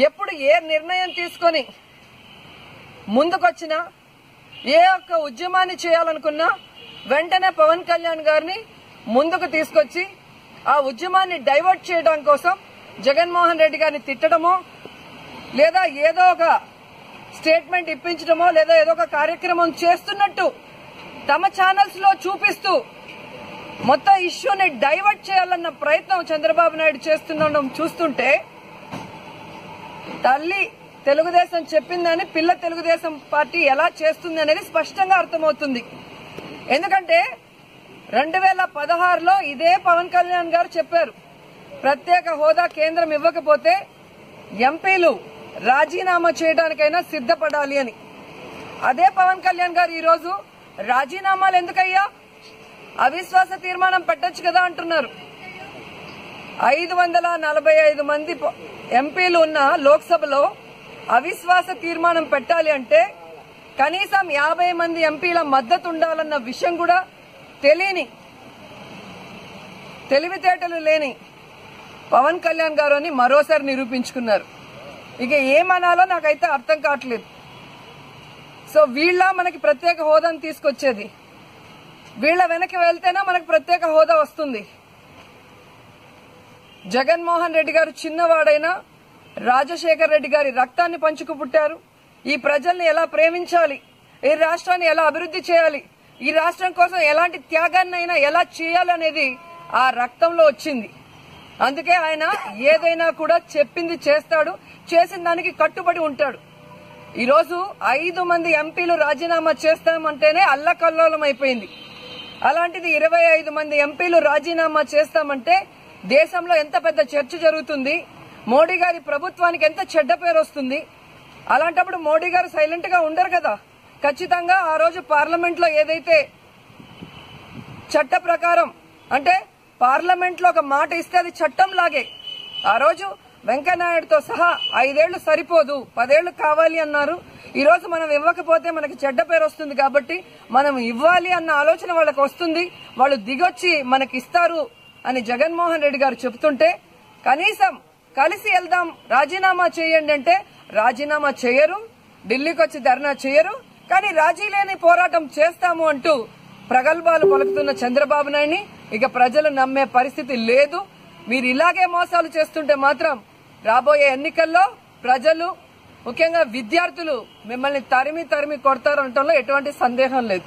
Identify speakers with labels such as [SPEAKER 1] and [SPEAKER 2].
[SPEAKER 1] ఎప్పుడు ఏ నిర్ణయం తీసుకొని ముందుకొచ్చినా ఏ ఒక్క ఉద్యమాన్ని చేయాలనుకున్నా వెంటనే పవన్ కళ్యాణ్ గారిని ముందుకు తీసుకొచ్చి ఆ ఉద్యమాన్ని డైవర్ట్ చేయడం కోసం జగన్మోహన్ రెడ్డి గారిని తిట్టడమో లేదా ఏదో ఒక స్టేట్మెంట్ ఇప్పించడమో లేదా ఏదో ఒక కార్యక్రమం చేస్తున్నట్టు తమ ఛానల్స్లో చూపిస్తూ మొత్తం ఇష్యూని డైవర్ట్ చేయాలన్న ప్రయత్నం చంద్రబాబు నాయుడు చేస్తుండడం చూస్తుంటే తల్లి తెలుగుదేశం చెప్పిందని పిల్ల తెలుగుదేశం పార్టీ ఎలా చేస్తుంది అనేది స్పష్టంగా అర్థమవుతుంది. ఎందుకంటే రెండు వేల పదహారులో ఇదే పవన్ కళ్యాణ్ గారు చెప్పారు. ప్రత్యేక హోదా కేంద్రం ఇవ్వకపోతే ఎంపీలు రాజీనామా చేయడానికైనా సిద్ధపడాలి అని. అదే పవన్ కళ్యాణ్ గారు ఈరోజు రాజీనామాలు ఎందుకయ్యా? అవిశ్వాస తీర్మానం పెట్టచ్చు కదా అంటున్నారు. ఐదు వందల నలభై ఐదు మంది ఎంపీలు ఉన్న లోక్సభలో అవిశ్వాస తీర్మానం పెట్టాలి అంటే కనీసం యాభై మంది ఎంపీల మద్దతు ఉండాలన్న విషయం కూడా తెలియని తెలివితేటలు లేని పవన్ కళ్యాణ్ గారు అని మరోసారి నిరూపించుకున్నారు. ఇక ఏమనాలో నాకైతే అర్థం కావట్లేదు. సో వీళ్ళ మనకి ప్రత్యేక హోదాను తీసుకొచ్చేది. వీళ్ళ వెనక్కి వెళ్తేనే మనకు ప్రత్యేక హోదా వస్తుంది. జగన్మోహన్ రెడ్డి గారు చిన్నవాడైనా రాజశేఖర్ రెడ్డి గారి రక్తాన్ని పంచుకు పుట్టారు. ఈ ప్రజల్ని ఎలా ప్రేమించాలి? ఈ రాష్ట్రాన్ని ఎలా అభివృద్ధి చేయాలి? ఈ రాష్ట్రం కోసం ఎలాంటి త్యాగాన్నైనా ఎలా చేయాలనేది ఆ రక్తంలో వచ్చింది. అందుకే ఆయన ఏదైనా కూడా చెప్పింది చేస్తాడు చేసిన దానికి కట్టుబడి ఉంటాడు. ఈరోజు ఐదు మంది ఎంపీలు రాజీనామా చేస్తామంటేనే అల్లకల్లోలం అయిపోయింది. అలాంటిది ఇరవై ఐదు మంది ఎంపీలు రాజీనామా చేస్తామంటే దేశంలో ఎంత పెద్ద చర్చ జరుగుతుంది? మోడీ గారి ప్రభుత్వానికి ఎంత చెడ్డ పేరు వస్తుంది? అలాంటప్పుడు మోడీ గారు సైలెంట్గా ఉండరు కదా? ఖచ్చితంగా ఆ రోజు పార్లమెంట్లో ఏదైతే చట్ట ప్రకారం అంటే పార్లమెంట్లో ఒక మాట ఇస్తే అది చట్టం లాగే. ఆ రోజు వెంకయ్యనాయుడుతో సహా ఐదేళ్ళు సరిపోదు పదేళ్ళు కావాలి అన్నారు. ఈరోజు మనం ఇవ్వకపోతే మనకి చెడ్డ పేరు వస్తుంది కాబట్టి మనం ఇవ్వాలి అన్న ఆలోచన వాళ్ళకి వస్తుంది. వాళ్ళు దిగొచ్చి మనకి ఇస్తారు అని జగన్మోహన్ రెడ్డి గారు చెప్తుంటే కనీసం కలిసి వెళ్దాం రాజీనామా చేయండి అంటే రాజీనామా చేయరు ఢిల్లీకి వచ్చి ధర్నా చేయరు కానీ రాజీ లేని పోరాటం చేస్తాము అంటూ ప్రగల్భాలు పలుకుతున్న చంద్రబాబు నాయుడిని ఇక ప్రజలు నమ్మే పరిస్థితి లేదు. మీరు ఇలాగే మోసాలు చేస్తుంటే మాత్రం రాబోయే ఎన్నికల్లో ప్రజలు ముఖ్యంగా విద్యార్థులు మిమ్మల్ని తరిమి తరిమి కొడతారు అనటంలో ఎటువంటి సందేహం లేదు.